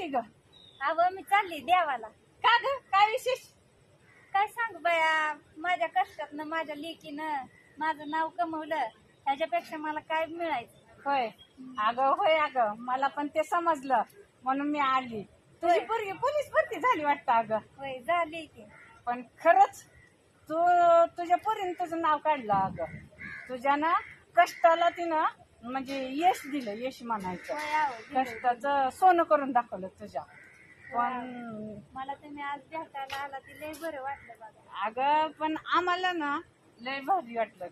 चालते ग. अहो मी चालली देवाला. का ग? काय विशेष? काय सांगू बाया? माझ्या कष्टातनं माझ्या लेकीनं माझं नाव कमवलं ह्याच्यापेक्षा मला काय मिळायचं? होय. अगं होय अगं. मला पण ते समजलं. म्हणून मी आली. तुझी पोरगी पोलीस भरती झाली वाटतं अगं? होय झाली की. पण खरंच तू तुझ्या पोरीने तुझं नाव काढलं अगं. तुझ्या ना कष्टाला तिनं म्हणजे यश दिलं यश म्हणायचं. दिलंय. कष्टाचं सोनं करून दाखवलं तुझ्या. पण मला तुम्ही आज भेटायला आला ते लय बरं वाटलं बघा. अगं पण आम्हाला ना लय भारी वाटलं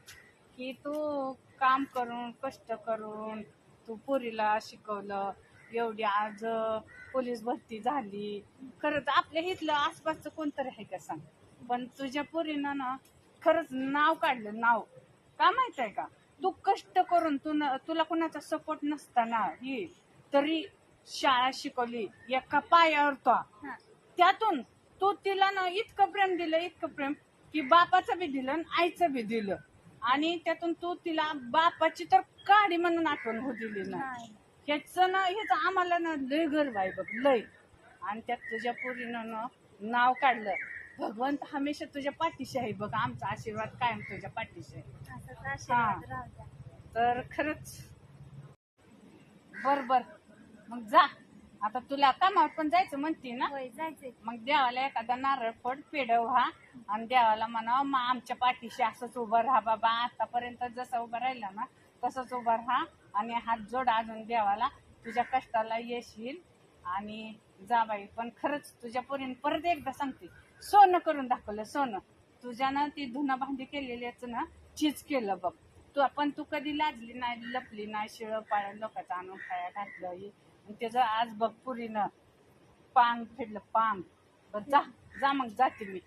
की तू काम करून कष्ट करून तू पोरीला शिकवलं. एवढी आज पोलीस भरती झाली. खरंच आपल्या इथलं आसपासचं कोणतरी आहे का सांग? पण तुझ्या पोरीनं ना खरंच नाव काढलं नाव. का माहीत आहे का? तू कष्ट करून तू न- तुला कोणाचा सपोर्ट नसताना ही तरी शाळा शिकवली एका पायावर तो. हा. त्यातून तो तिला ना इतकं प्रेम दिलं इतकं प्रेम की बापाचं बी दिलं आणि आईचं बी दिलं. आणि त्यातून तू तिला बापाची तर काडी म्हणून आठवण होत दिली ना. ह्याच ना हेच आम्हाला ना लय गर्व आहे बघ लय. आणि त्यात तुझ्या पोरीनं नाव काढलं. भगवंत हमेशा तुझ्या पाठीशी आहे बघ आमचा आशीर्वाद कायम तुझ्या पाठीशी आहे. असंच आशीर्वाद राहू द्या. तर खरंच बर बर. मग जा. आता तुला कामावर पण जायचं म्हणते ना? होय जायचंय. मग देवाला एखादा नारळ फोड पेडव हा. आणि देवाला म्हणावं मग आमच्या पाठीशी असंच उभं राहा बाबा. आतापर्यंत जसं उभं राहिला ना तसंच उभं राहा. आणि हात जोड अजून देवाला. तुझ्या कष्टाला यश येईल. आणि जा बाई पण खरंच तुझ्या पोरीने परत एकदा सांगते सोनं करून दाखवलं सोनं. तुझ्यानं ती धुना भांडी केलेल्याच ना चीज केलं बघ. तू पण तू कधी लाजली नाही लपली नाही शिळं पाळ लोकांचं आणून खाया घातलं. आणि त्याचं आज बघ पुरीनं पांग फेडलं पांग. जा जा मग जाते मी.